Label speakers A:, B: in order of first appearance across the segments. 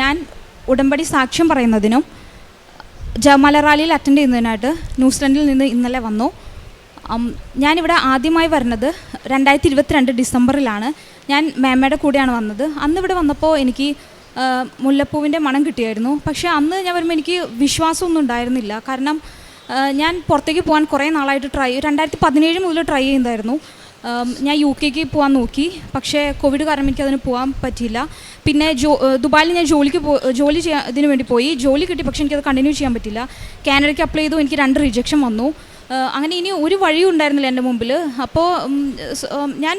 A: ഞാൻ ഉടമ്പടി സാക്ഷ്യം പറയുന്നതിനും ജമാല റാലിയിൽ അറ്റൻഡ് ചെയ്യുന്നതിനായിട്ട് ന്യൂസിലൻഡിൽ നിന്ന് ഇന്നലെ വന്നു. ഞാനിവിടെ ആദ്യമായി വരുന്നത് രണ്ടായിരത്തി ഇരുപത്തിരണ്ട് ഡിസംബറിലാണ്. ഞാൻ മേമയുടെ കൂടെയാണ് വന്നത്. അന്ന് ഇവിടെ വന്നപ്പോൾ എനിക്ക് മുല്ലപ്പൂവിന്റെ മണം കിട്ടിയായിരുന്നു. പക്ഷേ അന്ന് ഞാൻ വരുമ്പോൾ എനിക്ക് വിശ്വാസമൊന്നും ഉണ്ടായിരുന്നില്ല. കാരണം ഞാൻ പുറത്തേക്ക് പോകാൻ കുറേ നാളായിട്ട് ട്രൈ രണ്ടായിരത്തി പതിനേഴ് മുതൽ ട്രൈ ചെയ്യുന്നതായിരുന്നു. ഞാൻ യു കെക്ക് പോകാൻ നോക്കി. പക്ഷേ കോവിഡ് കാരണം എനിക്ക് അതിന് പോകാൻ പറ്റിയില്ല. പിന്നെ ജോ ദുബായിൽ ഞാൻ ജോലിക്ക് പോ ജോലി ചെയ്യാൻ ഇതിന് വേണ്ടി പോയി. ജോലി കിട്ടി പക്ഷേ എനിക്കത് കണ്ടിന്യൂ ചെയ്യാൻ പറ്റില്ല കാനഡയ്ക്ക് അപ്ലൈ ചെയ്തു എനിക്ക് രണ്ട് റിജക്ഷൻ വന്നു. അങ്ങനെ ഇനി ഒരു വഴിയും ഉണ്ടായിരുന്നില്ല എന്റെ മുമ്പിൽ. അപ്പോൾ ഞാൻ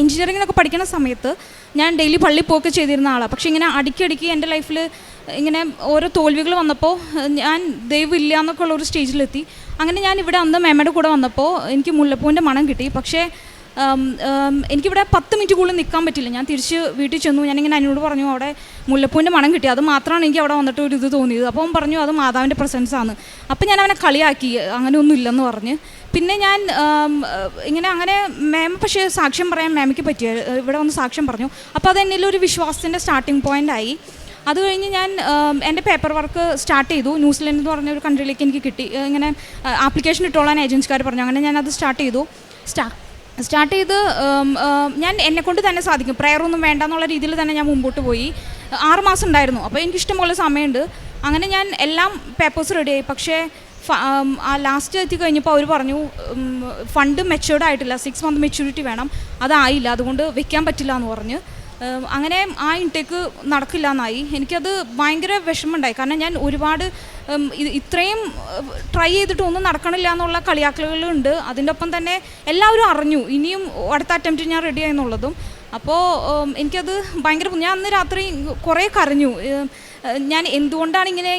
A: എൻജിനീയറിങ്ങിനൊക്കെ പഠിക്കുന്ന സമയത്ത് ഞാൻ ഡെയിലി പള്ളി പോക്ക് ചെയ്തിരുന്ന ആളാണ് പക്ഷേ ഇങ്ങനെ അടിക്കടിക്ക് എന്റെ ലൈഫിൽ ഇങ്ങനെ ഓരോ തോൽവികൾ വന്നപ്പോൾ ഞാൻ ദൈവം ഇല്ല എന്നൊക്കെ ഉള്ള ഒരു സ്റ്റേജിലെത്തി അങ്ങനെ ഞാൻ ഇവിടെ അന്ന് മേമയുടെ കൂടെ വന്നപ്പോൾ എനിക്ക് മുല്ലപ്പൂവിന്റെ മണം കിട്ടി. പക്ഷേ എനിക്കിവിടെ പത്ത് മിനിറ്റ് കൂടുതൽ നിൽക്കാൻ പറ്റില്ല. ഞാൻ തിരിച്ച് വീട്ടിൽ ചെന്നു. ഞാനിങ്ങനെ അതിനോട് പറഞ്ഞു അവിടെ മുല്ലപ്പൂവിന്റെ മണം കിട്ടി. അത് മാത്രമാണ് എനിക്ക് അവിടെ വന്നിട്ട് ഒരു ഇത് തോന്നിയത്. അപ്പോൾ അവൻ പറഞ്ഞു അത് മാതാവിന്റെ പ്രസൻസാണ് ആണ്. അപ്പോൾ ഞാൻ അവനെ കളിയാക്കി. അങ്ങനെ ഒന്നും ഇല്ലെന്ന് പറഞ്ഞ്. പിന്നെ ഞാൻ ഇങ്ങനെ അങ്ങനെ മാം പക്ഷേ സാക്ഷ്യം പറയാൻ മാമിക്ക് പറ്റിയ ഇവിടെ വന്ന് സാക്ഷ്യം പറഞ്ഞു. അപ്പോൾ അത് എന്നിലൊരു വിശ്വാസത്തിന്റെ സ്റ്റാർട്ടിങ് പോയിന്റ് ആയി. അത് കഴിഞ്ഞ് ഞാൻ എന്റെ പേപ്പർ വർക്ക് സ്റ്റാർട്ട് ചെയ്തു. ന്യൂസിലൻഡ് എന്ന് പറഞ്ഞ ഒരു കൺട്രിയിലേക്ക് എനിക്ക് കിട്ടി. ഇങ്ങനെ ആപ്ലിക്കേഷൻ ഇട്ടോളാൻ ഏജൻസിക്കാർ പറഞ്ഞു. അങ്ങനെ ഞാൻ അത് സ്റ്റാർട്ട് ചെയ്തു. സ്റ്റാ സ്റ്റാർട്ട് ചെയ്ത് ഞാൻ എന്നെക്കൊണ്ട് തന്നെ സാധിക്കും. പ്രയറൊന്നും വേണ്ട എന്നുള്ള രീതിയിൽ തന്നെ ഞാൻ മുമ്പോട്ട് പോയി. ആറ് മാസം ഉണ്ടായിരുന്നു. അപ്പോൾ എനിക്ക് ഇഷ്ടംപോലെ സമയമുണ്ട്. അങ്ങനെ ഞാൻ എല്ലാം പേപ്പേഴ്സ് റെഡിയായി പക്ഷേ ആ ലാസ്റ്റ് എത്തി കഴിഞ്ഞപ്പോൾ അവർ പറഞ്ഞു ഫണ്ട് മെച്ചുവേർഡ് ആയിട്ടില്ല. സിക്സ് മന്ത് മെച്യൂരിറ്റി വേണം. അതായില്ല അതുകൊണ്ട് വെക്കാൻ പറ്റില്ല എന്ന് പറഞ്ഞ് അങ്ങനെ ആ ഇൻടേക്ക് നടക്കില്ല എന്നായി എനിക്കത് ഭയങ്കര വിഷമമുണ്ടായി. കാരണം ഞാൻ ഒരുപാട് ഇത്രയും ട്രൈ ചെയ്തിട്ട് ഒന്നും നടക്കണില്ല എന്നുള്ള കളിയാക്കലുകളുണ്ട്. അതിന്റെ ഒപ്പം തന്നെ എല്ലാവരും അറിഞ്ഞു. ഇനിയും അടുത്ത അറ്റംപ്റ്റ് ഞാൻ റെഡി ആയെന്നുള്ളതും. അപ്പോൾ എനിക്കത് ഭയങ്കര ഞാൻ അന്ന് രാത്രി കുറേ കരഞ്ഞു. ഞാൻ എന്തുകൊണ്ടാണ് ഇങ്ങനെ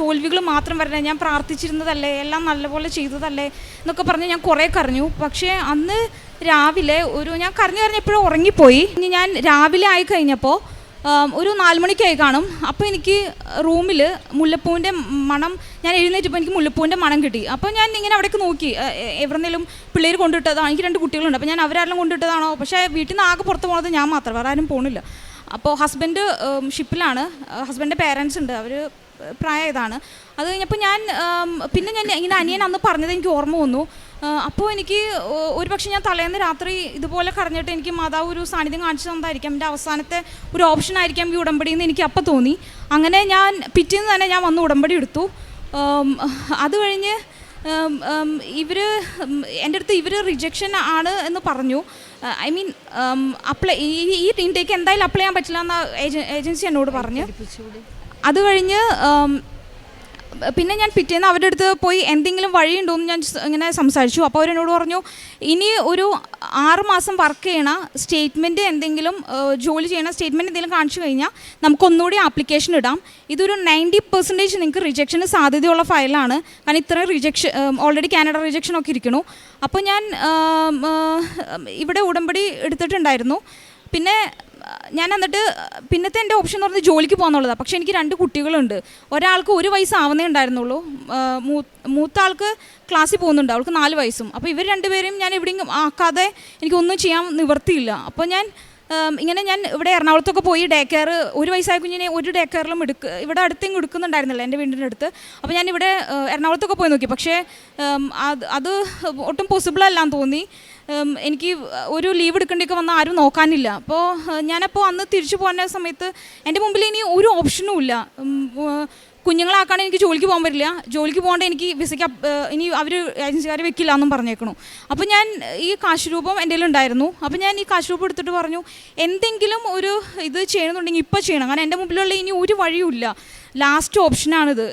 A: തോൽവികൾ മാത്രം വരുന്നത് ഞാൻ പ്രാർത്ഥിച്ചിരുന്നതല്ലേ? എല്ലാം നല്ലപോലെ ചെയ്തതല്ലേ? എന്നൊക്കെ പറഞ്ഞ് ഞാൻ കുറേ കരഞ്ഞു. പക്ഷേ അന്ന് രാവിലെ ഒരു ഞാൻ കരഞ്ഞു കരഞ്ഞപ്പോഴും ഉറങ്ങിപ്പോയി. ഇനി ഞാൻ രാവിലെ ആയി കഴിഞ്ഞപ്പോൾ ഒരു നാല് മണിക്കായി കാണും. അപ്പോൾ എനിക്ക് റൂമിൽ മുല്ലപ്പൂവിന്റെ മണം ഞാൻ എഴുന്നേറ്റപ്പോൾ എനിക്ക് മുല്ലപ്പൂവിന്റെ മണം കിട്ടി. അപ്പോൾ ഞാൻ ഇങ്ങനെ അവിടേക്ക് നോക്കി. എവിടെന്നേലും പിള്ളേർ കൊണ്ടിട്ടതാണോ എനിക്ക് രണ്ട് കുട്ടികളുണ്ട്. അപ്പോൾ ഞാൻ അവരാരെല്ലാം കൊണ്ടിട്ടതാണോ പക്ഷേ വീട്ടിൽ നിന്ന് ആകെ പുറത്ത് പോകുന്നത് ഞാൻ മാത്രം. വേറെ ആരും പോകണില്ല അപ്പോൾ ഹസ്ബൻഡ് ഷിപ്പിലാണ്. ഹസ്ബൻഡിന്റെ പേരൻസ് ഉണ്ട്. അവർ പ്രായമായതാണ്. അത് കഴിഞ്ഞപ്പോൾ ഞാൻ പിന്നെ ഞാൻ ഇങ്ങനെ അനിയൻ അന്ന് പറഞ്ഞത് എനിക്ക് ഓർമ്മ വന്നു. അപ്പോൾ എനിക്ക് ഒരു പക്ഷേ ഞാൻ തലേന്ന് രാത്രി ഇതുപോലെ കറഞ്ഞിട്ട് എനിക്ക് മാതാവ് ഒരു സാന്നിധ്യം കാണിച്ചു തന്നതായിരിക്കാം. എന്റെ അവസാനത്തെ ഒരു ഓപ്ഷൻ ആയിരിക്കാം ഈ ഉടമ്പടി എന്ന് എനിക്ക് അപ്പോൾ തോന്നി. അങ്ങനെ ഞാൻ പിറ്റേന്ന് തന്നെ ഞാൻ വന്ന് ഉടമ്പടി എടുത്തു. അത് കഴിഞ്ഞ് ഇവർ എന്റെ അടുത്ത് ഇവർ റിജക്ഷൻ ആണ് എന്ന് പറഞ്ഞു. ഐ മീൻ അപ്ലൈ ഈ ഈ ഇൻടേക്ക് എന്തായാലും അപ്ലൈ ചെയ്യാൻ പറ്റില്ല എന്ന ഏജൻസി എന്നോട് പറഞ്ഞു. അത് കഴിഞ്ഞ് പിന്നെ ഞാൻ പിറ്റേന്ന് അവരുടെ അടുത്ത് പോയി എന്തെങ്കിലും വഴിയുണ്ടോ എന്ന് ഞാൻ ഇങ്ങനെ സംസാരിച്ചു. അപ്പോൾ അവരെന്നോട് പറഞ്ഞു ഇനി ഒരു ആറ് മാസം വർക്ക് ചെയ്യണ സ്റ്റേറ്റ്മെന്റ് എന്തെങ്കിലും ജോലി ചെയ്യണ സ്റ്റേറ്റ്മെന്റ് എന്തെങ്കിലും കാണിച്ചു കഴിഞ്ഞാൽ നമുക്കൊന്നുകൂടി ആപ്ലിക്കേഷൻ ഇടാം. ഇതൊരു നയന്റി പെർസെന്റേജ് നിങ്ങൾക്ക് റിജക്ഷന് സാധ്യതയുള്ള ഫയലാണ്. കാരണം ഇത്രയും റിജക്ഷൻ ഓൾറെഡി കാനഡ റിജക്ഷൻ ഒക്കെ ഇരിക്കണു അപ്പോൾ ഞാൻ ഇവിടെ ഉടമ്പടി എടുത്തിട്ടുണ്ടായിരുന്നു. പിന്നെ ഞാൻ എന്നിട്ട് പിന്നത്തെ എന്റെ ഓപ്ഷൻ എന്ന് പറഞ്ഞാൽ ജോലിക്ക് പോകാന്നുള്ളതാണ് പക്ഷേ എനിക്ക് രണ്ട് കുട്ടികളുണ്ട്. ഒരാൾക്ക് ഒരു വയസ്സാവുന്നേ ഉണ്ടായിരുന്നുള്ളൂ. മൂത്ത ആൾക്ക് ക്ലാസ്സിൽ പോകുന്നുണ്ട്. അവൾക്ക് നാല് വയസ്സും. അപ്പോൾ ഇവർ രണ്ടുപേരെയും ഞാൻ എവിടെയും ആക്കാതെ എനിക്കൊന്നും ചെയ്യാൻ നിവർത്തിയില്ല അപ്പോൾ ഞാൻ ഇങ്ങനെ ഞാൻ ഇവിടെ എറണാകുളത്തൊക്കെ പോയി ഡേ കെയർ ഒരു വയസ്സായ കുഞ്ഞിനെ ഒരു ഡേ കെയറിലും എടുക്ക ഇവിടെ അടുത്തെങ്കിലും എടുക്കുന്നുണ്ടായിരുന്നില്ല എന്റെ വീടിന്റെ അടുത്ത്. അപ്പോൾ ഞാൻ ഇവിടെ എറണാകുളത്തൊക്കെ പോയി നോക്കി. പക്ഷേ അത് അത് ഒട്ടും പോസിബിൾ അല്ലാന്ന് തോന്നി. എനിക്ക് ഒരു ലീവ് എടുക്കേണ്ടിയൊക്കെ വന്നാൽ ആരും നോക്കാനില്ല. അപ്പോൾ ഞാനപ്പോൾ അന്ന് തിരിച്ചു പോകുന്ന സമയത്ത് എന്റെ മുമ്പിൽ ഇനി ഒരു ഓപ്ഷനും ഇല്ല. കുഞ്ഞുങ്ങളാക്കാണ് എനിക്ക് ജോലിക്ക് പോകാൻ പറ്റില്ല. ജോലിക്ക് പോകേണ്ട എനിക്ക് വിസയ്ക്ക് ഇനി അവർ ഏജൻസിക്കാർ വെക്കില്ല എന്നും പറഞ്ഞേക്കണു. അപ്പോൾ ഞാൻ ഈ കാശ് രൂപം എന്റെ ഉണ്ടായിരുന്നു. അപ്പോൾ ഞാൻ ഈ കാശ് രൂപം എടുത്തിട്ട് പറഞ്ഞു എന്തെങ്കിലും ഒരു ഇത് ചെയ്യണമെന്നുണ്ടെങ്കിൽ ഇപ്പോൾ ചെയ്യണം. കാരണം എന്റെ മുമ്പിലുള്ള ഇനി ഒരു വഴിയുമില്ല. ലാസ്റ്റ് ഓപ്ഷനാണിത്.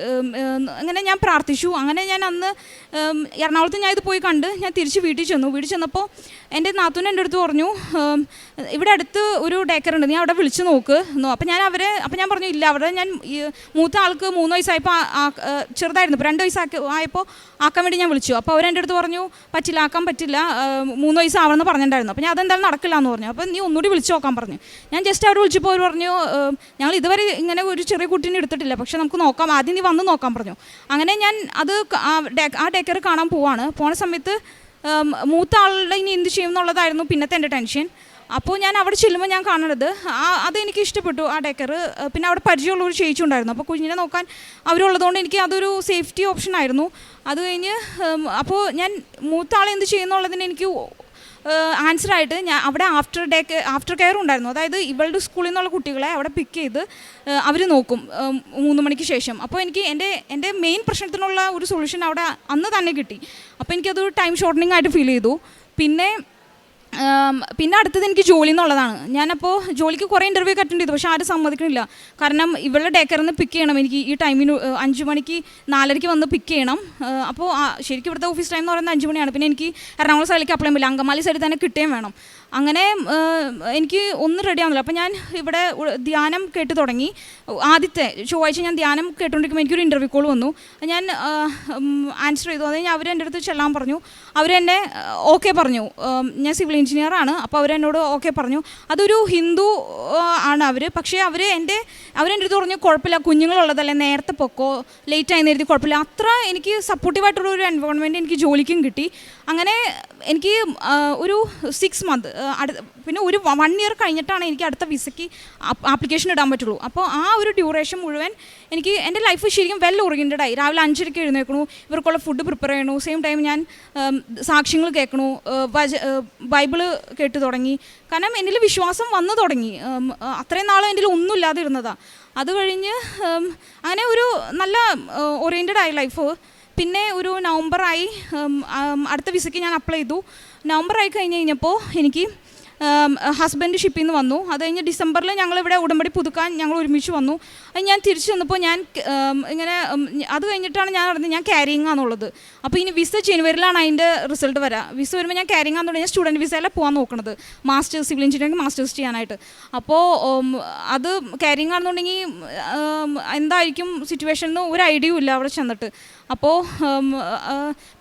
A: അങ്ങനെ ഞാൻ പ്രാർത്ഥിച്ചു. അങ്ങനെ ഞാൻ അന്ന് എറണാകുളത്ത് ഞാൻ ഇത് പോയി കണ്ട് ഞാൻ തിരിച്ച് വീട്ടിൽ ചെന്നു. വീട്ടിൽ ചെന്നപ്പോൾ എന്റെ നാത്തൂൻ എന്റെ അടുത്ത് പറഞ്ഞു ഇവിടെ അടുത്ത് ഒരു ഡേക്കർ ഉണ്ട്. നീ അവിടെ വിളിച്ച് നോക്ക്. എന്നോ അപ്പോൾ ഞാൻ അവരെ അപ്പോൾ ഞാൻ പറഞ്ഞു ഇല്ല അവിടെ ഞാൻ മൂത്ത ആൾക്ക് മൂന്ന് വയസ്സായപ്പോൾ ചെറുതായിരുന്നു. രണ്ട് വയസ്സാക്കി ആയപ്പോൾ ആക്കാൻ വേണ്ടി ഞാൻ വിളിച്ചു. അപ്പോൾ അവരെന്റെ അടുത്ത് പറഞ്ഞു പറ്റില്ല ആക്കാൻ പറ്റില്ല മൂന്ന് വയസ്സാവണമെന്ന് പറഞ്ഞിട്ടുണ്ടായിരുന്നു. അപ്പോൾ ഞാൻ അതെന്തായാലും നടക്കില്ല എന്ന് പറഞ്ഞു. അപ്പോൾ നീ ഒന്നുകൂടി വിളിച്ച് നോക്കാൻ പറഞ്ഞു. ഞാൻ ജസ്റ്റ് അവർ വിളിച്ചപ്പോൾ അവർ പറഞ്ഞു ഞങ്ങൾ ഇതുവരെ ഇങ്ങനെ ഒരു ചെറിയ കുട്ടീനെ എടുത്തിട്ടില്ല. പക്ഷെ നമുക്ക് നോക്കാം. ആദ്യം നീ വന്ന് നോക്കാൻ പറഞ്ഞു. അങ്ങനെ ഞാൻ അത് ആ ഡേക്കർ കാണാൻ പോവാണ്. പോണ സമയത്ത് മൂത്ത ആളുടെ ഇനി എന്ത് ചെയ്യും എന്നുള്ളതായിരുന്നു പിന്നത്തെ എന്റെ ടെൻഷൻ. അപ്പോൾ ഞാൻ അവിടെ ചെല്ലുമ്പോൾ ഞാൻ കാണണത് ആ അതെനിക്ക് ഇഷ്ടപ്പെട്ടു ആ ഡേക്കർ പിന്നെ അവിടെ പരിചയമുള്ള ഒരു ഉണ്ടായിരുന്നു. അപ്പോൾ കുഞ്ഞിനെ നോക്കാൻ അവരുള്ളതുകൊണ്ട് എനിക്ക് അതൊരു സേഫ്റ്റി ഓപ്ഷൻ ആയിരുന്നു. അത് കഴിഞ്ഞ് അപ്പോൾ ഞാൻ മൂത്ത ആളെ എന്ത് ചെയ്യുന്നുള്ളതിന് എനിക്ക് ആൻസർ ആയിട്ട് ഞാൻ അവിടെ ആഫ്റ്റർ ഡേ ആഫ്റ്റർ കെയർ ഉണ്ടായിരുന്നു. അതായത് ഇവളുടെ സ്കൂളിൽ നിന്നുള്ള കുട്ടികളെ അവിടെ പിക്ക് ചെയ്ത് അവർ നോക്കും മൂന്ന് മണിക്ക് ശേഷം. അപ്പോൾ എനിക്ക് എന്റെ എന്റെ മെയിൻ പ്രശ്നത്തിനുള്ള ഒരു സൊല്യൂഷൻ അവിടെ അന്ന് തന്നെ കിട്ടി. അപ്പോൾ എനിക്കത് ടൈം ഷോർട്ടനിങ് ആയിട്ട് ഫീൽ ചെയ്തു. പിന്നെ പിന്നെ അടുത്തത് എനിക്ക് ജോലി എന്നുള്ളതാണ്. ഞാനപ്പോൾ ജോലിക്ക് കുറേ ഇന്റർവ്യൂ ഒക്കെ അറ്റൻഡ് ചെയ്തു പക്ഷേ ആരും സമ്മതിക്കണില്ല. കാരണം ഇവളുടെ ഡേക്കറിൽ പിക്ക് ചെയ്യണം. എനിക്ക് ഈ ടൈമിന് അഞ്ച് മണിക്ക് നാലരയ്ക്ക് വന്ന് പിക്ക് ചെയ്യണം. അപ്പോൾ ശരിക്കും ഇവിടുത്തെ ഓഫീസ് ടൈം എന്ന് പറയുന്നത് അഞ്ച് മണിയാണ്. പിന്നെ എനിക്ക് എറണാകുളം സ്ഥലത്തേക്ക് അപ്ലൈ പറ്റില്ല. അങ്കമാലി സൈഡിൽ തന്നെ കിട്ടുകയും വേണം. അങ്ങനെ എനിക്ക് ഒന്നും റെഡി ആവുന്നില്ല. അപ്പോൾ ഞാൻ ഇവിടെ ധ്യാനം കേട്ട് തുടങ്ങി. ആദ്യത്തെ ചൊവ്വാഴ്ച ഞാൻ ധ്യാനം കേട്ടുകൊണ്ടിരിക്കുമ്പോൾ എനിക്കൊരു ഇന്റർവ്യൂ കോൾ വന്നു. ഞാൻ ആൻസർ ചെയ്തു. അത് കഴിഞ്ഞ് അവർ എന്റെ അടുത്ത് ചെല്ലാൻ പറഞ്ഞു. അവരെന്നെ ഓക്കെ പറഞ്ഞു. ഞാൻ സിവിൽ എഞ്ചിനീയർ ആണ്. അപ്പോൾ അവരെന്നോട് ഓക്കെ പറഞ്ഞു. അതൊരു ഹിന്ദു ആണ് അവർ പക്ഷേ അവർ എന്റെ അവരെന്റെ അടുത്ത് പറഞ്ഞു കുഴപ്പമില്ല കുഞ്ഞുങ്ങളുള്ളതല്ലേ നേരത്തെ പൊക്കോ ലേറ്റ് ആയി നേരത്തെ കുഴപ്പമില്ല. അത്ര എനിക്ക് സപ്പോർട്ടീവായിട്ടുള്ള ഒരു എൻവോൺമെന്റ് എനിക്ക് ജോലിക്കും കിട്ടി. അങ്ങനെ എനിക്ക് ഒരു സിക്സ് മന്ത് അടുത്ത പിന്നെ ഒരു വൺ ഇയർ കഴിഞ്ഞിട്ടാണ് എനിക്ക് അടുത്ത വിസയ്ക്ക് ആപ്ലിക്കേഷൻ ഇടാൻ പറ്റുള്ളൂ. അപ്പോൾ ആ ഒരു ഡ്യൂറേഷൻ മുഴുവൻ എനിക്ക് എന്റെ ലൈഫ് ശരിക്കും വെൽ ഓറിയന്റഡ് ആയി. രാവിലെ അഞ്ചരയ്ക്ക് എഴുന്നേക്കണു ഇവർക്കുള്ള ഫുഡ് പ്രിപ്പയർ ചെയ്യണു സെയിം ടൈം ഞാൻ സാക്ഷ്യങ്ങൾ കേൾക്കണു ബൈബിൾ കേട്ട് തുടങ്ങി. കാരണം എന്നിൽ വിശ്വാസം വന്നു തുടങ്ങി. അത്രയും നാളും എന്റെ ഒന്നുമില്ലാതെ ഇല്ലാതിരുന്നതാണ് അത് കഴിഞ്ഞ് അങ്ങനെ ഒരു നല്ല ഓറിയന്റഡ് ആയി ലൈഫ് പിന്നെ ഒരു നവംബറായി അടുത്ത വിസയ്ക്ക് ഞാൻ അപ്ലൈ ചെയ്തു. നവംബറായി കഴിഞ്ഞ് കഴിഞ്ഞപ്പോൾ എനിക്ക് ഹസ്ബൻഡ് ഷിപ്പിൽ നിന്ന് വന്നു. അത് കഴിഞ്ഞ് ഡിസംബറിൽ ഞങ്ങളിവിടെ ഉടമ്പടി പുതുക്കാൻ ഞങ്ങൾ ഒരുമിച്ച് വന്നു. അത് ഞാൻ തിരിച്ചു വന്നപ്പോൾ ഞാൻ ഇങ്ങനെ അത് കഴിഞ്ഞിട്ടാണ് ഞാൻ അറിഞ്ഞത് ഞാൻ ക്യാരിങ് ആണെന്നുള്ളത് അപ്പോൾ ഇനി വിസ ജനുവരിയിലാണ് അതിന്റെ റിസൾട്ട് വരാം. വിസ വരുമ്പോൾ ഞാൻ ക്യാരിങ് ആണെന്നുണ്ടെങ്കിൽ ഞാൻ സ്റ്റുഡന്റ് വിസയിലാണ് പോകാൻ നോക്കുന്നത് മാസ്റ്റേഴ്സ് സിവിൽ എഞ്ചിനീയറിംഗ് മാസ്റ്റേഴ്സ് ചെയ്യാനായിട്ട്. അപ്പോൾ അത് ക്യാരിങ് ആണെന്നുണ്ടെങ്കിൽ എന്തായിരിക്കും സിറ്റുവേഷൻ എന്ന് ഒരു ഐഡിയയും ഇല്ല അവിടെ ചെന്നിട്ട്. അപ്പോൾ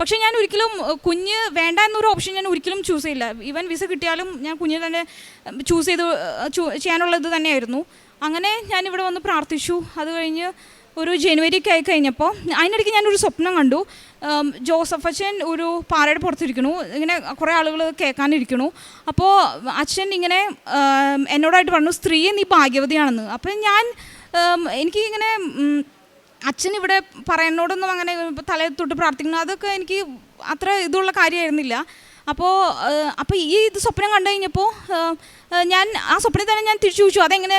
A: പക്ഷേ ഞാൻ ഒരിക്കലും കുഞ്ഞ് വേണ്ട എന്നൊരു ഓപ്ഷൻ ഞാൻ ഒരിക്കലും ചൂസ് ചെയ്യില്ല. ഈവൻ വിസ കിട്ടിയാലും ഞാൻ കുഞ്ഞിനെ തന്നെ ചൂസ് ചെയ്ത് ചെയ്യാനുള്ളത് തന്നെയായിരുന്നു. അങ്ങനെ ഞാൻ ഇവിടെ വന്ന് പ്രാർത്ഥിച്ചു. അത് കഴിഞ്ഞ് ഒരു ജനുവരി ഒക്കെ ആയി കഴിഞ്ഞപ്പോൾ അതിനിടയ്ക്ക് ഞാനൊരു സ്വപ്നം കണ്ടു. ജോസഫ് അച്ഛൻ ഒരു പാറയുടെ പുറത്തിരിക്കണു ഇങ്ങനെ കുറേ ആളുകൾ കേൾക്കാനിരിക്കണു അപ്പോൾ അച്ഛൻ ഇങ്ങനെ എന്നോടായിട്ട് പറഞ്ഞു സ്ത്രീ നീ ഭാഗ്യവതിയാണെന്ന്. അപ്പം ഞാൻ എനിക്ക് ഇങ്ങനെ അച്ഛൻ ഇവിടെ പറയുന്നോടൊന്നും അങ്ങനെ തലേ തൊട്ട് പ്രാർത്ഥിക്കണം അതൊക്കെ എനിക്ക് അത്ര ഇതുള്ള കാര്യമായിരുന്നില്ല. അപ്പോൾ അപ്പോൾ ഈ ഇത് സ്വപ്നം കണ്ടു കഴിഞ്ഞപ്പോൾ ഞാൻ ആ സ്വപ്നം തന്നെ ഞാൻ തിരിച്ചു ചോദിച്ചു അതെങ്ങനെ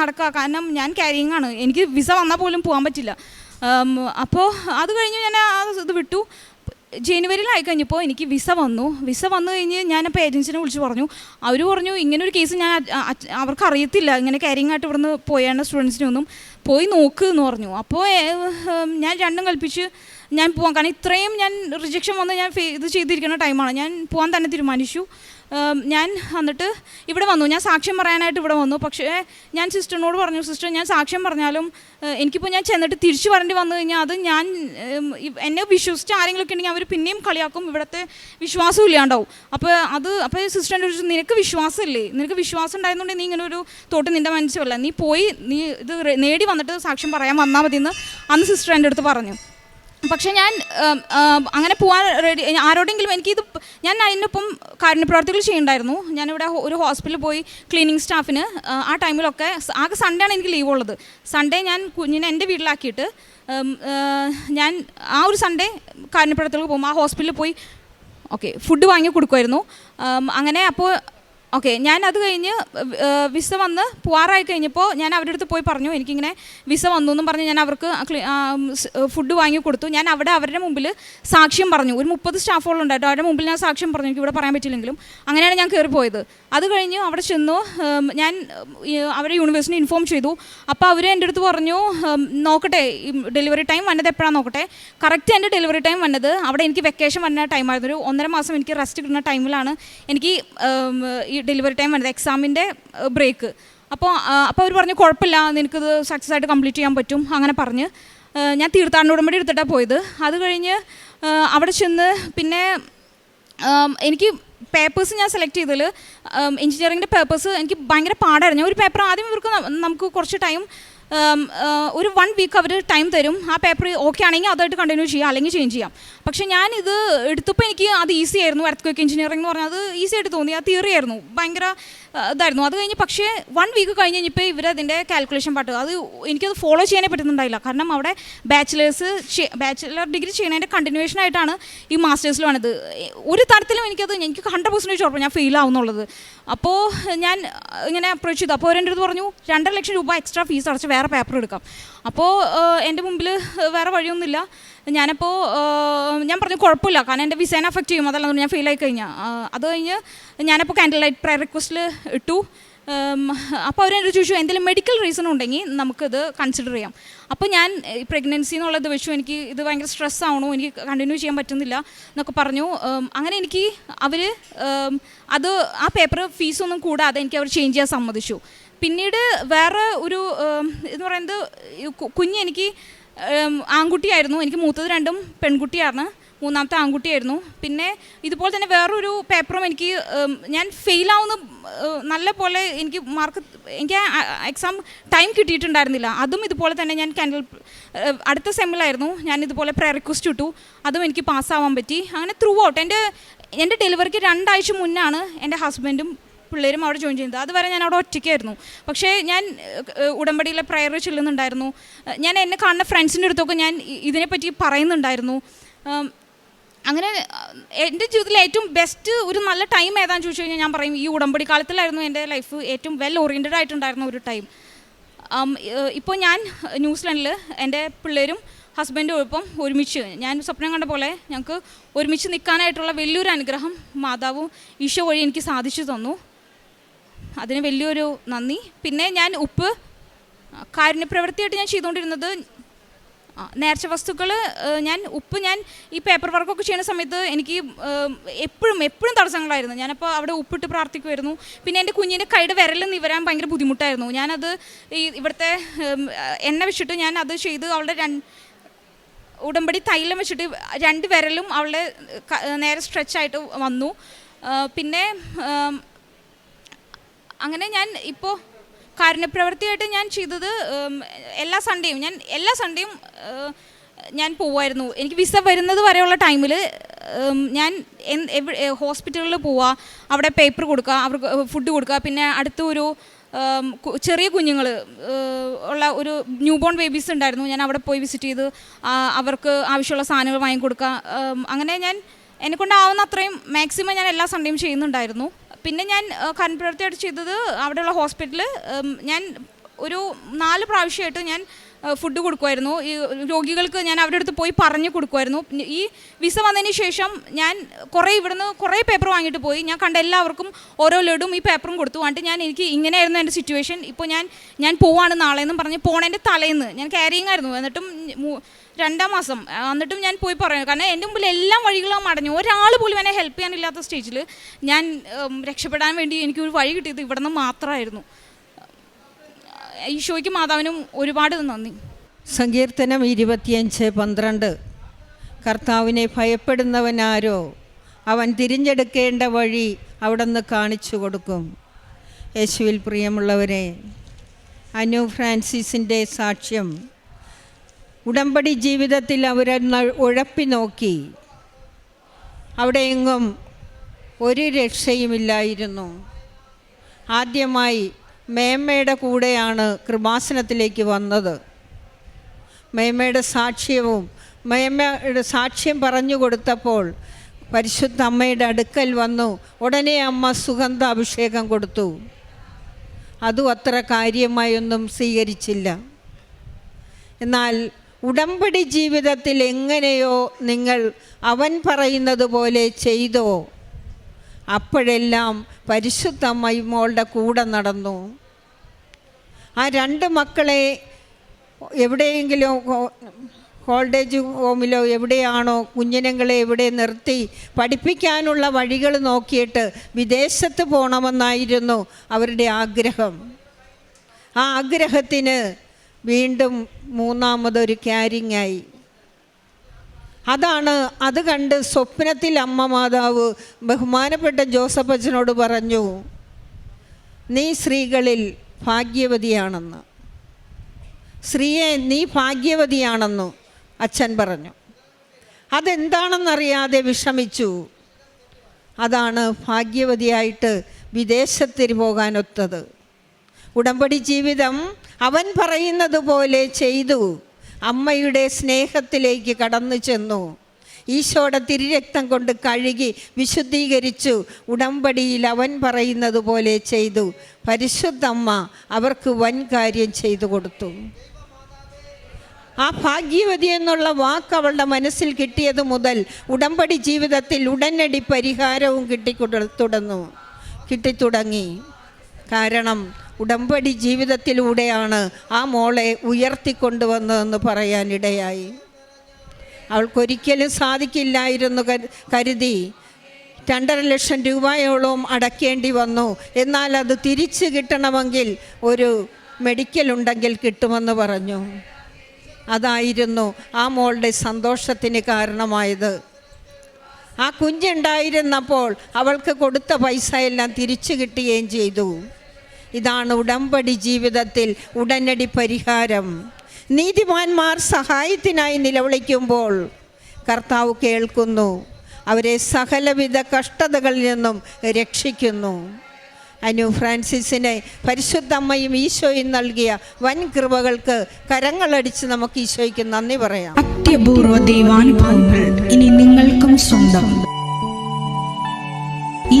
A: നടക്കുക കാരണം ഞാൻ ക്യാരിങ് ആണ്. എനിക്ക് വിസ വന്നാൽ പോലും പോകാൻ പറ്റില്ല. അപ്പോൾ അത് കഴിഞ്ഞ് ഞാൻ ആ ഇത് വിട്ടു. ജനുവരിയിലായി കഴിഞ്ഞപ്പോൾ എനിക്ക് വിസ വന്നു. വിസ വന്നു കഴിഞ്ഞ് ഞാനപ്പോൾ ഏജൻസിനെ വിളിച്ച് പറഞ്ഞു. അവർ പറഞ്ഞു ഇങ്ങനൊരു കേസ് ഞാൻ അവർക്ക് അറിയത്തില്ല. ഇങ്ങനെ കാരിങ് ആയിട്ട് ഇവിടുന്ന് പോയാണ് സ്റ്റുഡൻസിനൊന്നും പോയി നോക്ക് എന്ന് പറഞ്ഞു. അപ്പോൾ ഞാൻ രണ്ടും കൽപ്പിച്ച് ഞാൻ പോകാൻ കാരണം ഇത്രയും ഞാൻ റിജക്ഷൻ വന്ന് ഞാൻ ഇത് ചെയ്തിരിക്കുന്ന ടൈമാണ് ഞാൻ പോകാൻ തന്നെ തീരുമാനിച്ചു. ഞാൻ എന്നിട്ട് ഇവിടെ വന്നു. ഞാൻ സാക്ഷ്യം പറയാനായിട്ട് ഇവിടെ വന്നു. പക്ഷേ ഞാൻ സിസ്റ്ററിനോട് പറഞ്ഞു സിസ്റ്റർ ഞാൻ സാക്ഷ്യം പറഞ്ഞാലും എനിക്കിപ്പോൾ ഞാൻ ചെന്നിട്ട് തിരിച്ചു വരേണ്ടി വന്നു കഴിഞ്ഞാൽ അത് ഞാൻ എന്നെ വിശ്വസിച്ച് ആരെങ്കിലുമൊക്കെ ഉണ്ടെങ്കിൽ അവർ പിന്നെയും കളിയാക്കും. ഇവിടുത്തെ വിശ്വാസം ഇല്ലാണ്ടാവും. അപ്പോൾ അത് അപ്പോൾ സിസ്റ്ററിന്റെ ഒരു നിനക്ക് വിശ്വാസമില്ലേ? നിനക്ക് വിശ്വാസം ഉണ്ടായിരുന്നുണ്ടെങ്കിൽ നീ ഇങ്ങനെ ഒരു തോട്ട് നിന്റെ മനസ്സിലല്ല നീ പോയി നീ ഇത് നേടി വന്നിട്ട് സാക്ഷ്യം പറയാൻ വന്നാൽ മതി എന്ന് അന്ന് സിസ്റ്റർ എന്റെ അടുത്ത് പറഞ്ഞു. പക്ഷെ ഞാൻ അങ്ങനെ പോകാൻ റെഡി ആരോടെങ്കിലും എനിക്കിത് ഞാൻ അതിനൊപ്പം കാരുണ്യപ്രവർത്തികൾ ചെയ്യുന്നുണ്ടായിരുന്നു ഞാനിവിടെ ഒരു ഹോസ്പിറ്റലിൽ പോയി ക്ലീനിങ് സ്റ്റാഫിന് ആ, ആ ടൈമിലൊക്കെ ആകെ സൺഡേ ആണ് എനിക്ക് ലീവ് ഉള്ളത്. സൺഡേ ഞാൻ കുഞ്ഞിനെ എന്റെ വീട്ടിലാക്കിയിട്ട് ഞാൻ ആ ഒരു സൺഡേ കാരുണ്യപ്രവർത്തികൾ പോകുമ്പോൾ ആ ഹോസ്പിറ്റലിൽ പോയി ഓക്കെ ഫുഡ് വാങ്ങി കൊടുക്കുമായിരുന്നു. അങ്ങനെ അപ്പോൾ ഓക്കെ ഞാൻ അത് കഴിഞ്ഞ് വിസ വന്ന് പോവാറായി കഴിഞ്ഞപ്പോൾ ഞാൻ അവരുടെ അടുത്ത് പോയി പറഞ്ഞു എനിക്കിങ്ങനെ വിസ വന്നു എന്നും പറഞ്ഞ് ഞാൻ അവർക്ക് ഫുഡ് വാങ്ങി കൊടുത്തു. ഞാൻ അവിടെ അവരുടെ മുമ്പിൽ സാക്ഷ്യം പറഞ്ഞു. ഒരു മുപ്പത് സ്റ്റാഫുകളുണ്ടായിരുന്നു. അവരുടെ മുമ്പിൽ ഞാൻ സാക്ഷ്യം പറഞ്ഞു എനിക്ക് ഇവിടെ പറയാൻ പറ്റില്ലെങ്കിലും അങ്ങനെയാണ് ഞാൻ കയറി പോയത് അത് കഴിഞ്ഞ് അവിടെ ചെന്നു ഞാൻ അവരെ യൂണിവേഴ്സിറ്റി ഇൻഫോം ചെയ്തു. അപ്പോൾ അവർ എന്റെ അടുത്ത് പറഞ്ഞു നോക്കട്ടെ ഡെലിവറി ടൈം വന്നത് എപ്പോഴാണ് നോക്കട്ടെ? കറക്റ്റ് എന്റെ ഡെലിവറി ടൈം വന്നത് അവിടെ എനിക്ക് വെക്കേഷൻ വന്ന ടൈമായിരുന്നു. ഒരു ഒന്നര മാസം എനിക്ക് റെസ്റ്റ് കിട്ടുന്ന ടൈമിലാണ്. എനിക്ക് ഈ ഡെലിവറി ടൈം വന്നത് എക്സാമിന്റെ ബ്രേക്ക് അപ്പോൾ അപ്പോൾ അവർ പറഞ്ഞു കുഴപ്പമില്ല നിനക്കിത് സക്സസ് ആയിട്ട് കംപ്ലീറ്റ് ചെയ്യാൻ പറ്റും അങ്ങനെ പറഞ്ഞ് ഞാൻ തീർത്ഥാടന ഉടമ്പടി എടുത്തിട്ടാണ് പോയത്. അത് കഴിഞ്ഞ് അവിടെ ചെന്ന് പിന്നെ എനിക്ക് പേപ്പേഴ്സ് ഞാൻ സെലക്ട് ചെയ്തതിൽ എഞ്ചിനീയറിങ്ങിന്റെ പേപ്പേഴ്സ് എനിക്ക് ഭയങ്കര പാടായിരുന്നു. ഒരു പേപ്പർ ആദ്യം ഇവർക്ക് നമുക്ക് കുറച്ച് ടൈം ഒരു വൺ വീക്ക് അവർ ടൈം തരും. ആ പേപ്പർ ഓക്കെ ആണെങ്കിൽ അതായിട്ട് കണ്ടിന്യൂ ചെയ്യാം അല്ലെങ്കിൽ ചേഞ്ച് ചെയ്യാം. പക്ഷേ ഞാൻ ഇത് എടുത്തപ്പോൾ എനിക്ക് അത് ഈസി ആയിരുന്നു എർത്ത് ക്വേക്ക് എഞ്ചിനീയറിംഗ് എന്ന് പറഞ്ഞാൽ അത് ഈസി ആയിട്ട് തോന്നി. ആ തിയറി ആയിരുന്നു. ഭയങ്കര ഇതായിരുന്നു. അത് കഴിഞ്ഞ് പക്ഷേ വൺ വീക്ക് കഴിഞ്ഞ് കഴിഞ്ഞപ്പോൾ ഇവർ അതിന്റെ കാൽക്കുലേഷൻ പാട്ട് അത് എനിക്കത് ഫോളോ ചെയ്യാനേ പറ്റുന്നുണ്ടായില്ല. കാരണം അവിടെ ബാച്ചിലേഴ്സ് ബാച്ചിലർ ഡിഗ്രി ചെയ്യുന്നതിന്റെ കണ്ടിന്യൂവേഷൻ ആയിട്ടാണ് ഈ മാസ്റ്റേഴ്സിൽ വേണത് ഒരു തരത്തിലും എനിക്കത് എനിക്ക് ഹൺഡ്രഡ് പെർസെന്റേജ് ഉറപ്പ് ഞാൻ ഫെയിൽ ആവുന്നുള്ളത്. അപ്പോൾ ഞാൻ ഇങ്ങനെ അപ്രോച്ച് ചെയ്തു. അപ്പോൾ അവരെന്റെ അടുത്ത് പറഞ്ഞു രണ്ടര ലക്ഷം രൂപ എക്സ്ട്രാ ഫീസ് അടച്ച് വേറെ പേപ്പർ എടുക്കാം. അപ്പോൾ എന്റെ മുമ്പിൽ വേറെ വഴിയൊന്നുമില്ല. ഞാനപ്പോൾ ഞാൻ പറഞ്ഞു കുഴപ്പമില്ല. കാരണം എന്റെ വിസേനെ അഫക്റ്റ് ചെയ്യും. അതല്ല ഞാൻ ഫീൽ ആയി കഴിഞ്ഞാൽ അത് കഴിഞ്ഞ് ഞാനപ്പോൾ കാൻഡിൽ ലൈറ്റ് പ്രയർ റിക്വസ്റ്റിൽ ഇട്ടു അപ്പോൾ അവരെന്നോട് ചോദിച്ചു എന്തെങ്കിലും മെഡിക്കൽ റീസൺ ഉണ്ടെങ്കിൽ നമുക്കിത് കൺസിഡർ ചെയ്യാം. അപ്പോൾ ഞാൻ പ്രഗ്നൻസി എന്നുള്ളത് വെച്ചു. എനിക്ക് ഇത് ഭയങ്കര സ്ട്രെസ് ആവണോ. എനിക്ക് കണ്ടിന്യൂ ചെയ്യാൻ പറ്റുന്നില്ല എന്നൊക്കെ പറഞ്ഞു. അങ്ങനെ എനിക്ക് അവർ അത് ആ പേപ്പർ ഫീസൊന്നും കൂടാതെ എനിക്ക് അവർ ചേഞ്ച് ചെയ്യാൻ സമ്മതിച്ചു. പിന്നീട് വേറെ ഒരു എന്ന് പറയുന്നത് കുഞ്ഞ് എനിക്ക് ആൺകുട്ടിയായിരുന്നു. എനിക്ക് മൂത്തത് രണ്ടും പെൺകുട്ടിയാണ്. മൂന്നാമത്തെ ആൺകുട്ടിയായിരുന്നു. പിന്നെ ഇതുപോലെ തന്നെ വേറൊരു പേപ്പറും എനിക്ക് ഞാൻ ഫെയിലാവുന്ന നല്ല പോലെ എനിക്ക് മാർക്ക് എനിക്ക് എക്സാം ടൈം കിട്ടിയിട്ടുണ്ടായിരുന്നില്ല. അതും ഇതുപോലെ തന്നെ ഞാൻ കാൻഡൽ അടുത്ത സെമ്മിലായിരുന്നു ഞാൻ ഇതുപോലെ പ്രേ റിക്വസ്റ്റ് ഇട്ടു. അതും എനിക്ക് പാസ്സാവാൻ പറ്റി. അങ്ങനെ ത്രൂ ഔട്ട് എന്റെ എന്റെ ഡെലിവറിക്ക് രണ്ടാഴ്ച മുന്നാണ് എന്റെ ഹസ്ബൻഡും പിള്ളേരും അവിടെ ജോയിൻ ചെയ്യുന്നത്. അതുവരെ ഞാൻ അവിടെ ഒറ്റയ്ക്കായിരുന്നു. പക്ഷേ ഞാൻ ഉടമ്പടിയിലെ പ്രയർ ചെല്ലുന്നുണ്ടായിരുന്നു. ഞാൻ എന്നെ കാണുന്ന ഫ്രണ്ട്സിന്റെ അടുത്തൊക്കെ ഞാൻ ഇതിനെപ്പറ്റി പറയുന്നുണ്ടായിരുന്നു. അങ്ങനെ എന്റെ ജീവിതത്തിലെ ഏറ്റവും ബെസ്റ്റ് ഒരു നല്ല ടൈം ഏതാണെന്ന് ചോദിച്ചു കഴിഞ്ഞാൽ ഞാൻ പറയും ഈ ഉടമ്പടി കാലത്തിലായിരുന്നു എന്റെ ലൈഫ് ഏറ്റവും വെൽ ഓറിയന്റഡ് ആയിട്ടുണ്ടായിരുന്ന ഒരു ടൈം ഇപ്പോൾ ഞാൻ ന്യൂസിലൻഡിൽ എന്റെ പിള്ളേരും ഹസ്ബൻഡും ഒപ്പം ഒരുമിച്ച് ഞാൻ സ്വപ്നം കണ്ട പോലെ ഞങ്ങൾക്ക് ഒരുമിച്ച് നിൽക്കാനായിട്ടുള്ള വലിയൊരു അനുഗ്രഹം മാതാവും ഈശോ വഴി എനിക്ക് സാധിച്ചു തന്നു. അതിന് വലിയൊരു നന്ദി. പിന്നെ ഞാൻ ഉപ്പ് കാരുണ്യപ്രവൃത്തിയായിട്ട് ഞാൻ ചെയ്തുകൊണ്ടിരുന്നത് നേർച്ച വസ്തുക്കൾ ഞാൻ ഉപ്പ് ഞാൻ ഈ പേപ്പർ വർക്കൊക്കെ ചെയ്യുന്ന സമയത്ത് എനിക്ക് എപ്പോഴും എപ്പോഴും തടസ്സങ്ങളായിരുന്നു. ഞാനപ്പോൾ അവിടെ ഉപ്പിട്ട് പ്രാർത്ഥിക്കുമായിരുന്നു പിന്നെ എന്റെ കുഞ്ഞിന്റെ കൈയുടെ വിരൽ നിവരാൻ ഭയങ്കര ബുദ്ധിമുട്ടായിരുന്നു. ഞാനത് ഈ ഇവിടുത്തെ എണ്ണ വെച്ചിട്ട് ഞാൻ അത് ചെയ്ത് അവളുടെ രണ്ട് ഉടമ്പടി തൈലം വെച്ചിട്ട് രണ്ട് വിരലും അവളുടെ നേരെ സ്ട്രെച്ചായിട്ട് വന്നു. പിന്നെ അങ്ങനെ ഞാൻ ഇപ്പോൾ കാരുണ്യപ്രവൃത്തിയായിട്ട് ഞാൻ ചെയ്തത് എല്ലാ സൺഡേയും ഞാൻ എല്ലാ സൺഡേയും ഞാൻ പോവായിരുന്നു. എനിക്ക് വിസ വരുന്നത് വരെയുള്ള ടൈമിൽ ഞാൻ ഹോസ്പിറ്റലിൽ പോവുക അവിടെ പേപ്പർ കൊടുക്കുക അവർക്ക് ഫുഡ് കൊടുക്കുക പിന്നെ അടുത്തൊരു ചെറിയ കുഞ്ഞുങ്ങൾ ഉള്ള ഒരു ന്യൂ ബോൺ ബേബീസ് ഉണ്ടായിരുന്നു. ഞാൻ അവിടെ പോയി വിസിറ്റ് ചെയ്ത് അവർക്ക് ആവശ്യമുള്ള സാധനങ്ങൾ വാങ്ങിക്കൊടുക്കുക അങ്ങനെ ഞാൻ എന്നെക്കൊണ്ടാവുന്ന അത്രയും മാക്സിമം ഞാൻ എല്ലാ സൺഡേയും ചെയ്യുന്നുണ്ടായിരുന്നു. പിന്നെ ഞാൻ കൺപ്രവർത്തിയായിട്ട് ചെയ്തത് അവിടെയുള്ള ഹോസ്പിറ്റലിൽ ഞാൻ ഒരു നാല് പ്രാവശ്യമായിട്ട് ഞാൻ ഫുഡ് കൊടുക്കുമായിരുന്നു ഈ രോഗികൾക്ക് ഞാൻ അവരുടെ അടുത്ത് പോയി പറഞ്ഞു കൊടുക്കുമായിരുന്നു ഈ വിസ വന്നതിന് ശേഷം ഞാൻ കുറേ ഇവിടുന്ന് കുറേ പേപ്പർ വാങ്ങിയിട്ട് പോയി. ഞാൻ കണ്ട എല്ലാവർക്കും ഓരോ ലഡും ഈ പേപ്പറും കൊടുത്തു. എന്നിട്ട് ഞാൻ എനിക്ക് ഇങ്ങനെയായിരുന്നു എന്റെ സിറ്റുവേഷൻ ഇപ്പോൾ ഞാൻ ഞാൻ പോവാണ് നാളെ എന്നും പറഞ്ഞ് പോണേന്റെ തലേന്ന്. ഞാൻ ക്യാരിങ് ആയിരുന്നു. എന്നിട്ടും രണ്ടാം മാസം എന്നിട്ടും ഞാൻ പോയി പറയുന്നു. കാരണം എന്റെ മുമ്പിൽ എല്ലാ വഴികളും അടഞ്ഞു ഒരാൾ പോലും എന്നെ ഹെൽപ്പ് ചെയ്യാനില്ലാത്ത സ്റ്റേജിൽ ഞാൻ രക്ഷപ്പെടാൻ വേണ്ടി എനിക്കൊരു വഴി കിട്ടിയത് ഇവിടെ നിന്ന് മാത്രമായിരുന്നു ഈശോയ്ക്ക് മാതാവിനും ഒരുപാട് നന്ദി.
B: സങ്കീർത്തനം ഇരുപത്തിയഞ്ച് പന്ത്രണ്ട്. കർത്താവിനെ ഭയപ്പെടുന്നവനാരോ അവൻ തിരിഞ്ഞെടുക്കേണ്ട വഴി അവിടുന്ന് കാണിച്ചു കൊടുക്കും. യേശുവിൽ പ്രിയമുള്ളവരെ അനു ഫ്രാൻസിസിന്റെ സാക്ഷ്യം. ഉടമ്പടി ജീവിതത്തിൽ അവരൊന്ന് ഉഴപ്പി നോക്കി. അവിടെയെങ്ങും ഒരു രക്ഷയുമില്ലായിരുന്നു. ആദ്യമായി മേമ്മയുടെ കൂടെയാണ് കൃപാസനത്തിലേക്ക് വന്നത്. മേമ്മയുടെ സാക്ഷ്യവും മേമ്മയുടെ സാക്ഷ്യം പറഞ്ഞു കൊടുത്തപ്പോൾ പരിശുദ്ധ അമ്മയുടെ അടുക്കൽ വന്നു ഉടനെ അമ്മ സുഗന്ധ അഭിഷേകം കൊടുത്തു. അതും അത്ര കാര്യമായൊന്നും സ്വീകരിച്ചില്ല. എന്നാൽ ഉടമ്പടി ജീവിതത്തിൽ എങ്ങനെയോ നിങ്ങൾ അവൻ പറയുന്നത് പോലെ ചെയ്തോ? അപ്പോഴെല്ലാം പരിശുദ്ധ മോളുടെ കൂടെ നടന്നു. ആ രണ്ട് മക്കളെ എവിടെയെങ്കിലും ഹോൾഡേജ് ഹോമിലോ എവിടെയാണോ കുഞ്ഞിനങ്ങളെ എവിടെ നിർത്തി പഠിപ്പിക്കാനുള്ള വഴികൾ നോക്കിയിട്ട് വിദേശത്ത് പോകണമെന്നായിരുന്നു അവരുടെ ആഗ്രഹം. ആ ആഗ്രഹത്തിന് വീണ്ടും മൂന്നാമതൊരു ക്യാരിങ് ആയി. അതാണ് അത് കണ്ട് സ്വപ്നത്തിൽ അമ്മ മാതാവ് ബഹുമാനപ്പെട്ട ജോസഫ് അച്ഛനോട് പറഞ്ഞു നീ സ്ത്രീകളിൽ ഭാഗ്യവതിയാണെന്ന്. സ്ത്രീയെ നീ ഭാഗ്യവതിയാണെന്നു അച്ഛൻ പറഞ്ഞു. അതെന്താണെന്നറിയാതെ വിഷമിച്ചു. അതാണ് ഭാഗ്യവതിയായിട്ട് വിദേശത്തിന് പോകാനൊത്തത്. ഉടമ്പടി ജീവിതം അവൻ പറയുന്നത് പോലെ ചെയ്തു. അമ്മയുടെ സ്നേഹത്തിലേക്ക് കടന്നു ചെന്നു. ഈശോയുടെ തിരുരക്തം കൊണ്ട് കഴുകി വിശുദ്ധീകരിച്ചു. ഉടമ്പടിയിൽ അവൻ പറയുന്നത് പോലെ ചെയ്തു. പരിശുദ്ധമ്മ അവർക്ക് വൻ കാര്യം ചെയ്തു കൊടുത്തു. ആ ഭാഗ്യവതി എന്നുള്ള വാക്ക് അവളുടെ മനസ്സിൽ കിട്ടിയത് മുതൽ ഉടമ്പടി ജീവിതത്തിൽ ഉടനടി പരിഹാരവും കിട്ടിക്കൊടു കിട്ടിത്തുടങ്ങി. കാരണം ഉടമ്പടി ജീവിതത്തിലൂടെയാണ് ആ മോളെ ഉയർത്തിക്കൊണ്ടുവന്നതെന്ന് പറയാനിടയായി അവൾക്കൊരിക്കലും സാധിക്കില്ലായിരുന്നു കരുതി. രണ്ടര ലക്ഷം രൂപയോളം അടക്കേണ്ടി വന്നു. എന്നാൽ അത് തിരിച്ചു കിട്ടണമെങ്കിൽ ഒരു മെഡിക്കൽ ഉണ്ടെങ്കിൽ കിട്ടുമെന്ന് പറഞ്ഞു. അതായിരുന്നു ആ മോളുടെ സന്തോഷത്തിന് കാരണമായത്. ആ കുഞ്ഞുണ്ടായിരുന്നപ്പോൾ അവൾക്ക് കൊടുത്ത പൈസ എല്ലാം തിരിച്ചു കിട്ടുകയും ചെയ്തു. ഇതാണ് ഉടമ്പടി ജീവിതത്തിൽ ഉടനടി പരിഹാരം. നീതിമാന്മാർ സഹായത്തിനായി നിലവിളിക്കുമ്പോൾ കർത്താവ് കേൾക്കുന്നു. അവരെ സകലവിധ കഷ്ടതകളിൽ നിന്നും രക്ഷിക്കുന്നു. അനു ഫ്രാൻസിസിനെ പരിശുദ്ധമ്മയും ഈശോയും നൽകിയ വൻ കൃപകൾക്ക് കരങ്ങളടിച്ച് നമുക്ക് ഈശോയ്ക്ക് നന്ദി പറയാം.
C: അത്യപൂർവ ദൈവാനുഭവങ്ങൾ ഇനി നിങ്ങൾക്കും സ്വന്തം. ഈ